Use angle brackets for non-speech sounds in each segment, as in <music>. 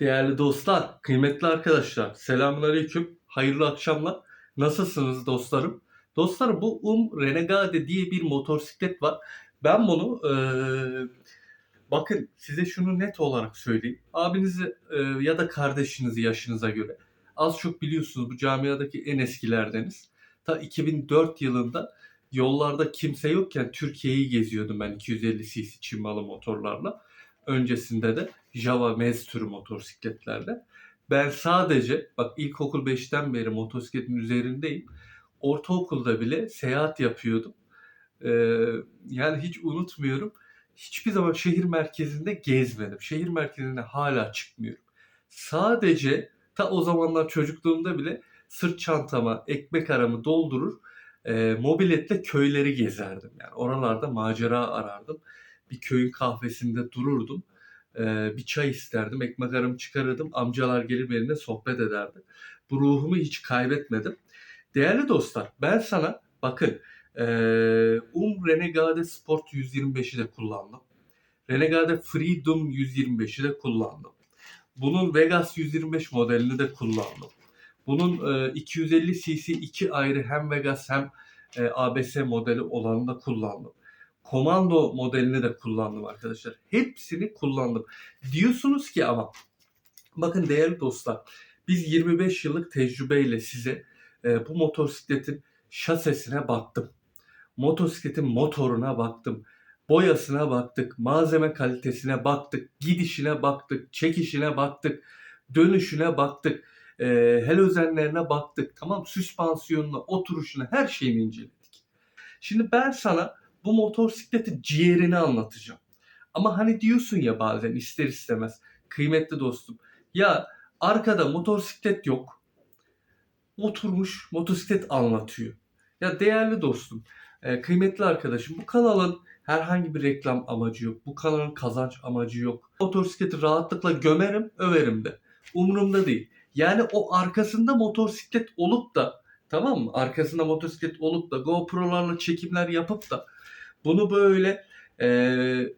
Değerli dostlar, kıymetli arkadaşlar, selamünaleyküm, hayırlı akşamlar. Nasılsınız dostlarım? Dostlarım bu Um Renegade diye bir motosiklet var. Ben bunu eee, bakın size şunu net olarak söyleyeyim. Abinizi eee, ya da kardeşinizi yaşınıza göre az çok biliyorsunuz bu camiadaki en eskilerdeniz. Ta 2004 yılında yollarda kimse yokken Türkiye'yi geziyordum ben 250 cc Çin malı motorlarla. Öncesinde de Java Mez türü motosikletlerle. Ben sadece bak ilkokul 5'ten beri motosikletin üzerindeyim. Ortaokulda bile seyahat yapıyordum. Ee, yani hiç unutmuyorum. Hiçbir zaman şehir merkezinde gezmedim. Şehir merkezine hala çıkmıyorum. Sadece ta o zamanlar çocukluğumda bile sırt çantama ekmek aramı doldurur e, mobiletle köyleri gezerdim. Yani oralarda macera arardım. Bir köyün kahvesinde dururdum. Ee, bir çay isterdim, ekmek aramı çıkarırdım. Amcalar gelip benimle sohbet ederdi. Bu ruhumu hiç kaybetmedim. Değerli dostlar, ben sana bakın ee, Um Renegade Sport 125'i de kullandım. Renegade Freedom 125'i de kullandım. Bunun Vegas 125 modelini de kullandım. Bunun e, 250 cc iki ayrı hem Vegas hem e, ABS modeli olanını da kullandım. Komando modelini de kullandım arkadaşlar. Hepsini kullandım. Diyorsunuz ki ama bakın değerli dostlar biz 25 yıllık tecrübeyle size e, bu motosikletin şasesine baktım. Motosikletin motoruna baktım. Boyasına baktık, malzeme kalitesine baktık, gidişine baktık, çekişine baktık, dönüşüne baktık, e, helözenlerine baktık. Tamam süspansiyonuna, oturuşuna her şeyini inceledik. Şimdi ben sana bu motosikletin ciğerini anlatacağım. Ama hani diyorsun ya bazen ister istemez kıymetli dostum. Ya arkada motosiklet yok. Oturmuş motosiklet anlatıyor. Ya değerli dostum, e, kıymetli arkadaşım bu kanalın herhangi bir reklam amacı yok. Bu kanalın kazanç amacı yok. Motosikleti rahatlıkla gömerim, överim de. Umurumda değil. Yani o arkasında motosiklet olup da tamam mı? Arkasında motosiklet olup da GoPro'larla çekimler yapıp da bunu böyle e,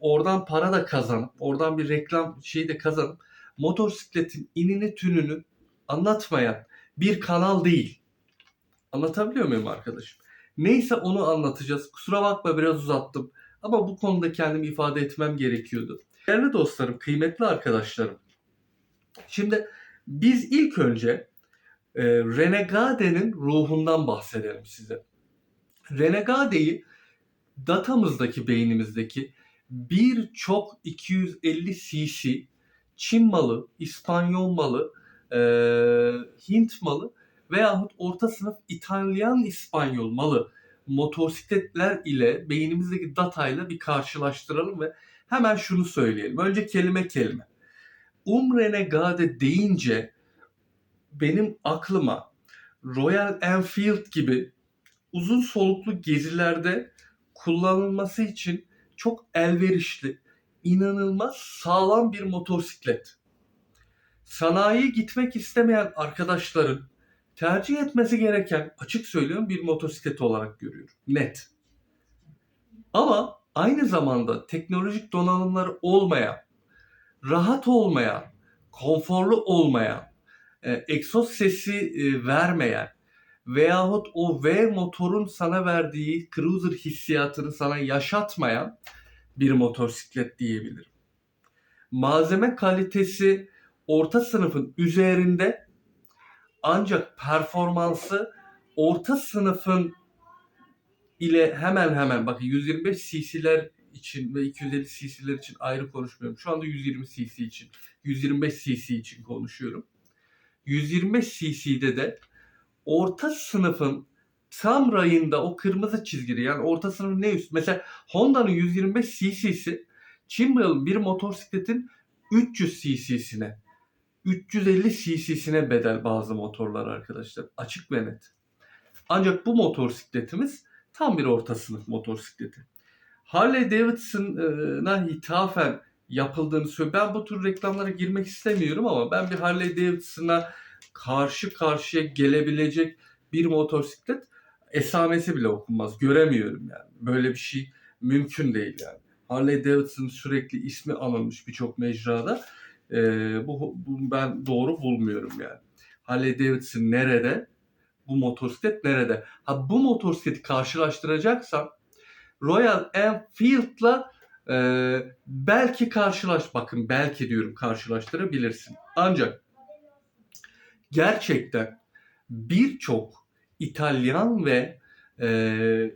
oradan para da kazanıp, oradan bir reklam şeyi de kazanıp motosikletin inini tününü anlatmayan bir kanal değil. Anlatabiliyor muyum arkadaşım? Neyse onu anlatacağız. Kusura bakma biraz uzattım. Ama bu konuda kendimi ifade etmem gerekiyordu. Değerli dostlarım, kıymetli arkadaşlarım. Şimdi biz ilk önce e, Renegade'nin ruhundan bahsedelim size. Renegade'yi datamızdaki, beynimizdeki birçok 250 cc Çin malı, İspanyol malı, e, Hint malı veyahut orta sınıf İtalyan İspanyol malı motosikletler ile beynimizdeki datayla bir karşılaştıralım ve hemen şunu söyleyelim. Önce kelime kelime. Um Renegade deyince benim aklıma Royal Enfield gibi uzun soluklu gezilerde kullanılması için çok elverişli, inanılmaz sağlam bir motosiklet. Sanayiye gitmek istemeyen arkadaşların tercih etmesi gereken açık söylüyorum bir motosiklet olarak görüyorum. Net. Ama aynı zamanda teknolojik donanımları olmayan, rahat olmayan, konforlu olmayan, e, egzoz sesi e, vermeyen veyahut o V motorun sana verdiği cruiser hissiyatını sana yaşatmayan bir motosiklet diyebilirim. Malzeme kalitesi orta sınıfın üzerinde ancak performansı orta sınıfın ile hemen hemen bakın 125 cc'ler için ve 250 cc'ler için ayrı konuşmuyorum. Şu anda 120 cc için, 125 cc için konuşuyorum. 125 cc'de de orta sınıfın tam rayında o kırmızı çizgili yani orta sınıfın ne üst? Mesela Honda'nın 125 cc'si Chimbale'ın bir motosikletin 300 cc'sine 350 cc'sine bedel bazı motorlar arkadaşlar. Açık ve net. Ancak bu motosikletimiz tam bir orta sınıf motosikleti. Harley Davidson'a hithafen yapıldığını söylüyor. Ben bu tür reklamlara girmek istemiyorum ama ben bir Harley Davidson'a karşı karşıya gelebilecek bir motosiklet esamesi bile okunmaz. Göremiyorum yani. Böyle bir şey mümkün değil yani. Harley Davidson sürekli ismi anılmış birçok mecrada. e, bu, bu ben doğru bulmuyorum yani. Harley Davidson nerede? Bu motosiklet nerede? Ha bu motosikleti karşılaştıracaksan Royal Enfield'la e, belki karşılaş bakın belki diyorum karşılaştırabilirsin. Ancak gerçekten birçok İtalyan ve e,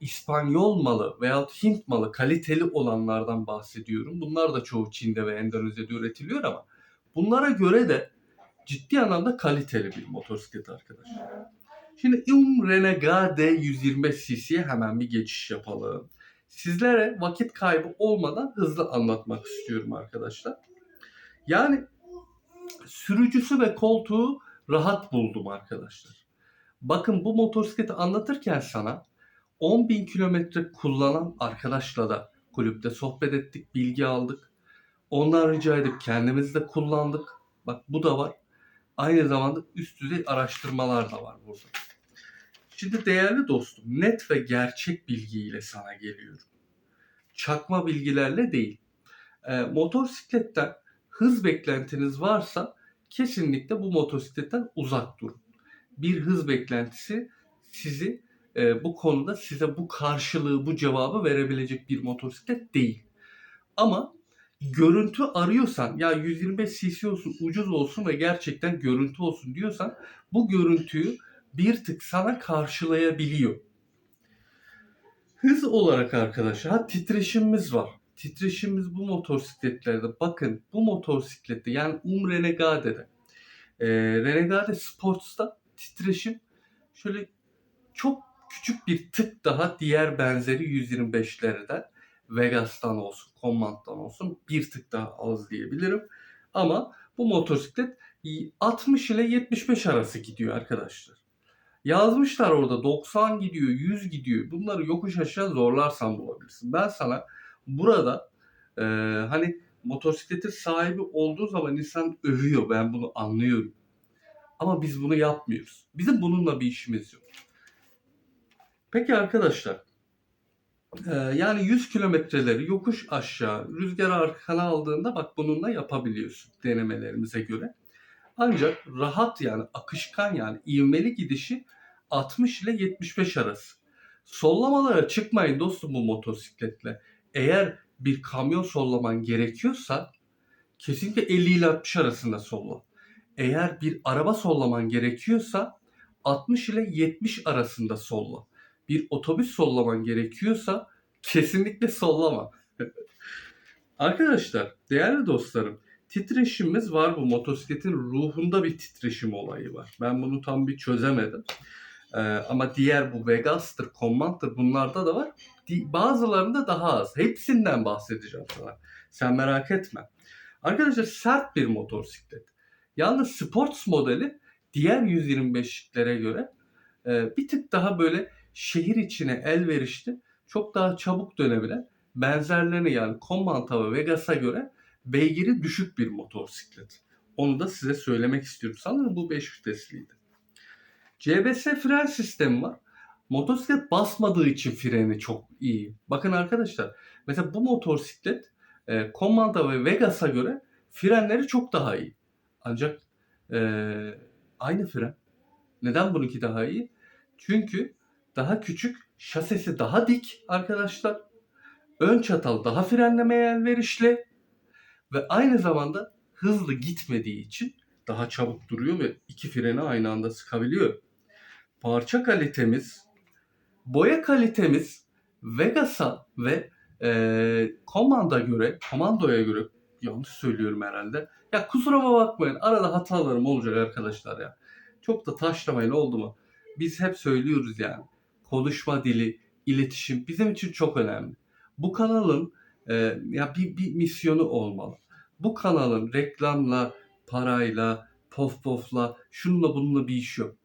İspanyol malı veya Hint malı kaliteli olanlardan bahsediyorum. Bunlar da çoğu Çin'de ve Endonezya'da üretiliyor ama bunlara göre de ciddi anlamda kaliteli bir motosiklet arkadaşlar. Şimdi Um Renegade 125 cc'ye hemen bir geçiş yapalım. Sizlere vakit kaybı olmadan hızlı anlatmak istiyorum arkadaşlar. Yani sürücüsü ve koltuğu rahat buldum arkadaşlar. Bakın bu motosikleti anlatırken sana 10.000 kilometre kullanan arkadaşla da kulüpte sohbet ettik, bilgi aldık. Onlar rica edip kendimiz de kullandık. Bak bu da var. Aynı zamanda üst düzey araştırmalar da var burada. Şimdi değerli dostum net ve gerçek bilgiyle sana geliyorum. Çakma bilgilerle değil. E, motosikletten hız beklentiniz varsa kesinlikle bu motosikletten uzak durun. Bir hız beklentisi sizi e, bu konuda size bu karşılığı, bu cevabı verebilecek bir motosiklet değil. Ama görüntü arıyorsan ya 125 cc olsun, ucuz olsun ve gerçekten görüntü olsun diyorsan bu görüntüyü bir tık sana karşılayabiliyor. Hız olarak arkadaşlar titreşimimiz var. Titreşimimiz bu motosikletlerde bakın bu motosiklette yani Um Renegade'de e, Renegade Sports'ta titreşim şöyle çok küçük bir tık daha diğer benzeri 125'lerden Vegas'tan olsun, Command'dan olsun bir tık daha az diyebilirim. Ama bu motosiklet 60 ile 75 arası gidiyor arkadaşlar. Yazmışlar orada 90 gidiyor, 100 gidiyor. Bunları yokuş aşağı zorlarsan bulabilirsin. Ben sana burada e, hani motosikletin sahibi olduğu zaman insan övüyor. Ben bunu anlıyorum. Ama biz bunu yapmıyoruz. Bizim bununla bir işimiz yok. Peki arkadaşlar e, yani 100 kilometreleri yokuş aşağı rüzgar arkana aldığında bak bununla yapabiliyorsun denemelerimize göre. Ancak rahat yani akışkan yani ivmeli gidişi 60 ile 75 arası. Sollamalara çıkmayın dostum bu motosikletle. Eğer bir kamyon sollaman gerekiyorsa kesinlikle 50 ile 60 arasında solla. Eğer bir araba sollaman gerekiyorsa 60 ile 70 arasında solla. Bir otobüs sollaman gerekiyorsa kesinlikle sollama. <laughs> Arkadaşlar, değerli dostlarım, titreşimimiz var bu motosikletin ruhunda bir titreşim olayı var. Ben bunu tam bir çözemedim. Ee, ama diğer bu Vegas'tır, Command'tır bunlarda da var. Bazılarında daha az. Hepsinden bahsedeceğim sana. Sen merak etme. Arkadaşlar sert bir motosiklet. Yalnız Sports modeli diğer 125'liklere göre e, bir tık daha böyle şehir içine elverişli, çok daha çabuk dönebilen benzerlerini yani Command'a ve Vegas'a göre beygiri düşük bir motosiklet. Onu da size söylemek istiyorum. Sanırım bu 5 vitesliydi. CBS fren sistemi var. Motosiklet basmadığı için freni çok iyi. Bakın arkadaşlar mesela bu motosiklet e, Command'a ve Vegas'a göre frenleri çok daha iyi. Ancak e, aynı fren. Neden bununki daha iyi? Çünkü daha küçük, şasisi daha dik arkadaşlar. Ön çatal daha frenlemeye elverişli ve aynı zamanda hızlı gitmediği için daha çabuk duruyor ve iki freni aynı anda sıkabiliyor. Parça kalitemiz, boya kalitemiz Vegas'a ve e, Command'a göre, Commando'ya göre yanlış söylüyorum herhalde. Ya kusuruma bakmayın. Arada hatalarım olacak arkadaşlar ya. Çok da taşlamayın oldu mu? Biz hep söylüyoruz yani. Konuşma dili, iletişim bizim için çok önemli. Bu kanalın e, ya bir, bir misyonu olmalı. Bu kanalın reklamla, parayla, pof pofla, şununla bununla bir iş yok.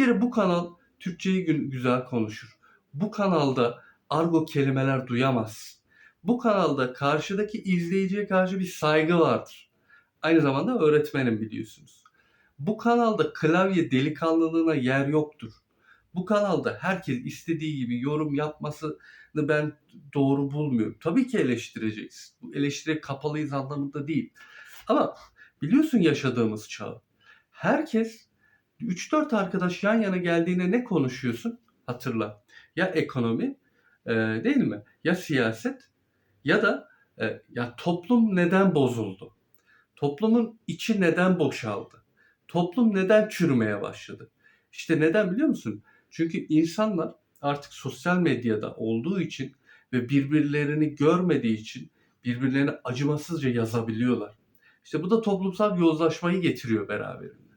Bir kere bu kanal Türkçeyi güzel konuşur. Bu kanalda argo kelimeler duyamaz. Bu kanalda karşıdaki izleyiciye karşı bir saygı vardır. Aynı zamanda öğretmenim biliyorsunuz. Bu kanalda klavye delikanlılığına yer yoktur. Bu kanalda herkes istediği gibi yorum yapmasını ben doğru bulmuyorum. Tabii ki eleştireceğiz. Bu eleştire kapalıyız anlamında değil. Ama biliyorsun yaşadığımız çağı. Herkes 3-4 arkadaş yan yana geldiğinde ne konuşuyorsun? Hatırla. Ya ekonomi e, değil mi? Ya siyaset ya da e, ya toplum neden bozuldu? Toplumun içi neden boşaldı? Toplum neden çürümeye başladı? İşte neden biliyor musun? Çünkü insanlar artık sosyal medyada olduğu için ve birbirlerini görmediği için birbirlerine acımasızca yazabiliyorlar. İşte bu da toplumsal yozlaşmayı getiriyor beraberinde.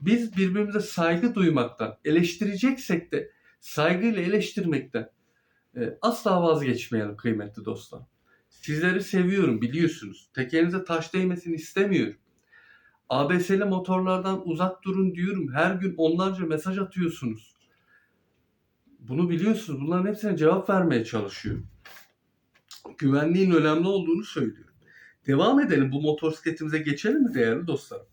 Biz birbirimize saygı duymaktan, eleştireceksek de saygıyla eleştirmekten e, asla vazgeçmeyelim kıymetli dostlar. Sizleri seviyorum biliyorsunuz. Tekerinize taş değmesini istemiyorum. ABS'li motorlardan uzak durun diyorum. Her gün onlarca mesaj atıyorsunuz. Bunu biliyorsunuz. Bunların hepsine cevap vermeye çalışıyorum. Güvenliğin önemli olduğunu söylüyorum. Devam edelim. Bu motosikletimize geçelim mi değerli dostlarım?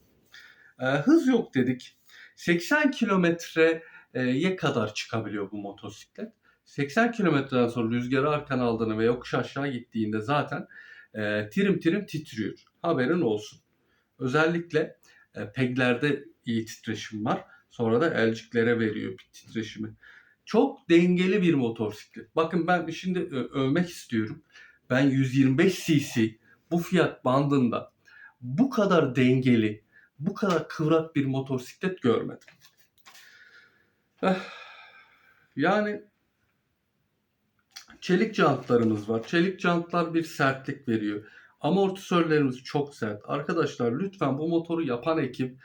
Ee, hız yok dedik. 80 kilometreye kadar çıkabiliyor bu motosiklet. 80 kilometreden sonra rüzgarı arkana aldığını ve yokuş aşağı gittiğinde zaten e, tirim tirim titriyor. Haberin olsun. Özellikle e, peglerde iyi titreşim var. Sonra da elciklere veriyor titreşimi. Çok dengeli bir motosiklet. Bakın ben şimdi ö- övmek istiyorum. Ben 125 cc bu fiyat bandında bu kadar dengeli, bu kadar kıvrak bir motosiklet görmedim. Eh, Yani çelik jantlarımız var. Çelik jantlar bir sertlik veriyor. Amortisörlerimiz çok sert. Arkadaşlar lütfen bu motoru yapan ekip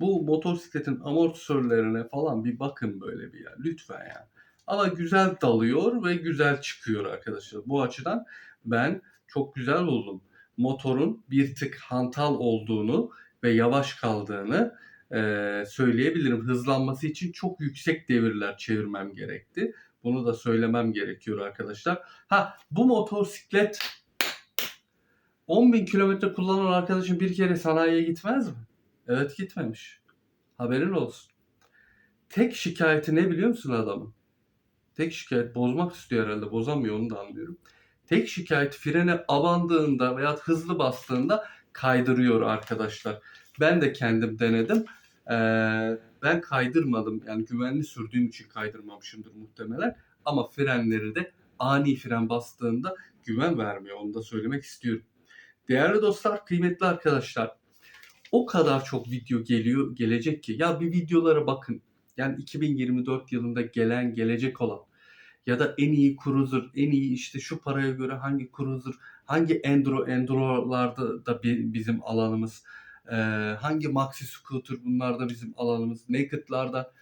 bu motosikletin amortisörlerine falan bir bakın böyle bir ya. Lütfen ya. Ama güzel dalıyor ve güzel çıkıyor arkadaşlar. Bu açıdan ben çok güzel buldum. Motorun bir tık hantal olduğunu ve yavaş kaldığını eee, söyleyebilirim. Hızlanması için çok yüksek devirler çevirmem gerekti. Bunu da söylemem gerekiyor arkadaşlar. Ha bu motosiklet 10.000 kilometre kullanan arkadaşın bir kere sanayiye gitmez mi? Evet gitmemiş. Haberin olsun. Tek şikayeti ne biliyor musun adamın? Tek şikayet bozmak istiyor herhalde. Bozamıyor onu da anlıyorum. Tek şikayet frene abandığında veya hızlı bastığında kaydırıyor arkadaşlar. Ben de kendim denedim. Ee, ben kaydırmadım. Yani güvenli sürdüğüm için kaydırmamışımdır muhtemelen. Ama frenleri de ani fren bastığında güven vermiyor. Onu da söylemek istiyorum. Değerli dostlar, kıymetli arkadaşlar. O kadar çok video geliyor, gelecek ki. Ya bir videolara bakın. Yani 2024 yılında gelen, gelecek olan ya da en iyi cruiser, en iyi işte şu paraya göre hangi cruiser, hangi enduro, endurolarda da bi- bizim alanımız, ee, hangi maxi scooter bunlar da bizim alanımız, naked'larda.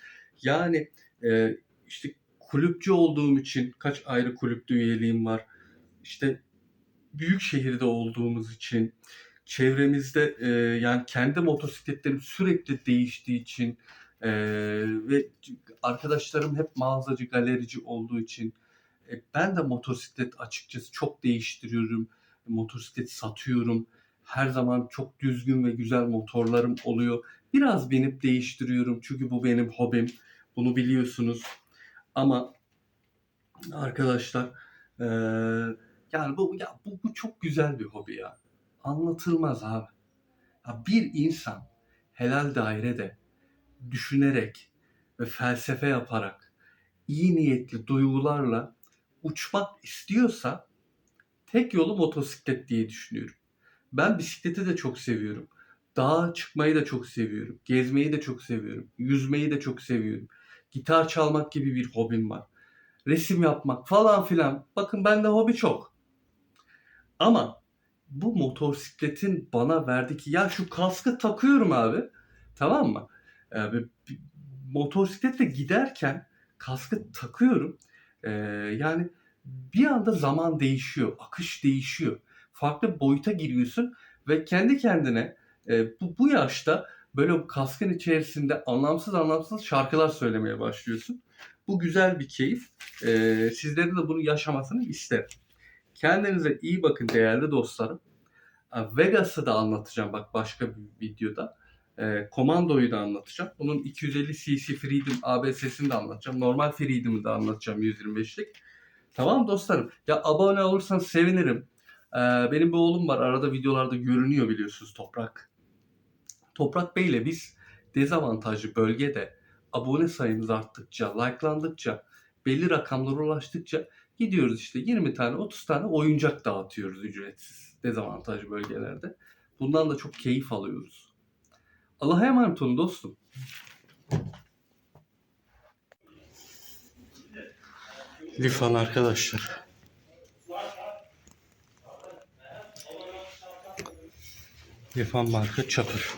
Yani e, işte kulüpçü olduğum için kaç ayrı kulüpte üyeliğim var. İşte büyük şehirde olduğumuz için çevremizde e, yani kendi motosikletlerim sürekli değiştiği için e, ve arkadaşlarım hep mağazacı, galerici olduğu için e, ben de motosiklet açıkçası çok değiştiriyorum. Motosiklet satıyorum. Her zaman çok düzgün ve güzel motorlarım oluyor. Biraz binip değiştiriyorum çünkü bu benim hobim. Bunu biliyorsunuz. Ama arkadaşlar e, yani bu ya bu, bu çok güzel bir hobi ya. Anlatılmaz abi. Ya bir insan helal dairede düşünerek ve felsefe yaparak iyi niyetli duygularla uçmak istiyorsa tek yolu motosiklet diye düşünüyorum. Ben bisikleti de çok seviyorum. Dağa çıkmayı da çok seviyorum. Gezmeyi de çok seviyorum. Yüzmeyi de çok seviyorum. Gitar çalmak gibi bir hobim var. Resim yapmak falan filan. Bakın bende hobi çok. Ama bu motosikletin bana verdiği ki ya şu kaskı takıyorum abi. Tamam mı? Ee, ve bir- motosikletle giderken kaskı takıyorum. Ee, yani bir anda zaman değişiyor, akış değişiyor. Farklı boyuta giriyorsun ve kendi kendine e, bu, bu yaşta böyle kaskın içerisinde anlamsız anlamsız şarkılar söylemeye başlıyorsun. Bu güzel bir keyif. Ee, sizlerin de bunu yaşamasını isterim. Kendinize iyi bakın değerli dostlarım. Vegas'ı da anlatacağım bak başka bir videoda. Ee, Komando'yu da anlatacağım. Bunun 250 cc Freedom ABS'sini de anlatacağım. Normal Freedom'ı da anlatacağım 125'lik. Tamam dostlarım. Ya abone olursanız sevinirim. Ee, benim bir oğlum var. Arada videolarda görünüyor biliyorsunuz Toprak. Toprak Bey ile biz dezavantajlı bölgede abone sayımız arttıkça, likelandıkça, belli rakamlara ulaştıkça gidiyoruz işte 20 tane 30 tane oyuncak dağıtıyoruz ücretsiz dezavantajlı bölgelerde. Bundan da çok keyif alıyoruz. Allah'a emanet olun dostum. Lifan arkadaşlar. Lifan marka çapır.